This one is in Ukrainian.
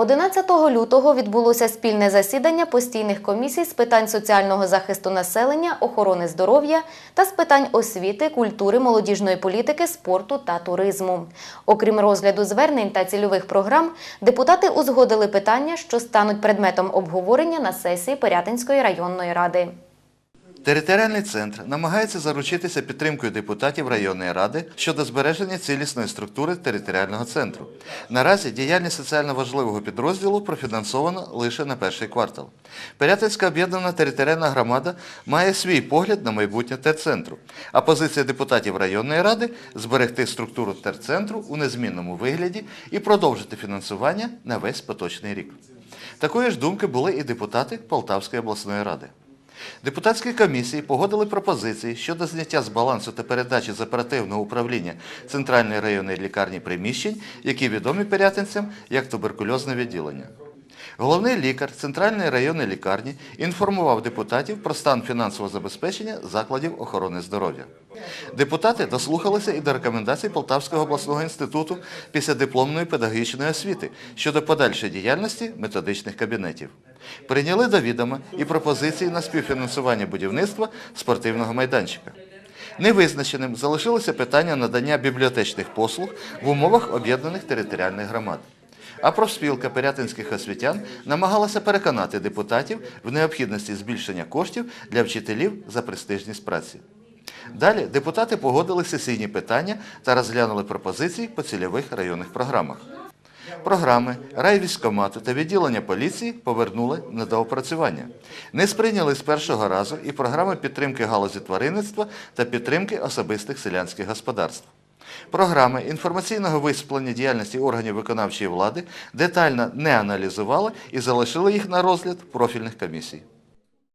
11 лютого відбулося спільне засідання постійних комісій з питань соціального захисту населення, охорони здоров'я та з питань освіти, культури, молодіжної політики, спорту та туризму. Окрім розгляду звернень та цільових програм, депутати узгодили питання, що стануть предметом обговорення на сесії Пирятинської районної ради. Територіальний центр намагається заручитися підтримкою депутатів районної ради щодо збереження цілісної структури територіального центру. Наразі діяльність соціально важливого підрозділу профінансована лише на перший квартал. Пирятинська об'єднана територіальна громада має свій погляд на майбутнє терцентру, а позиція депутатів районної ради зберегти структуру терцентру у незмінному вигляді і продовжити фінансування на весь поточний рік. Такої ж думки були і депутати Полтавської обласної ради. Депутатські комісії погодили пропозиції щодо зняття з балансу та передачі з оперативного управління Центральної районної лікарні приміщень, які відомі пирятинцям як туберкульозне відділення. Головний лікар Центральної районної лікарні інформував депутатів про стан фінансового забезпечення закладів охорони здоров'я. Депутати дослухалися і до рекомендацій Полтавського обласного інституту після дипломної педагогічної освіти щодо подальшої діяльності методичних кабінетів. Прийняли до відома і пропозиції на співфінансування будівництва спортивного майданчика. Невизначеним залишилося питання надання бібліотечних послуг в умовах об'єднаних територіальних громад. А профспілка пирятинських освітян намагалася переконати депутатів в необхідності збільшення коштів для вчителів за престижність праці. Далі депутати погодили сесійні питання та розглянули пропозиції по цільових районних програмах. Програми райвійськомату та відділення поліції повернули на доопрацювання. Не сприйняли з першого разу і програми підтримки галузі тваринництва та підтримки особистих селянських господарств. Програми інформаційного висвітлення діяльності органів виконавчої влади детально не аналізували і залишили їх на розгляд профільних комісій.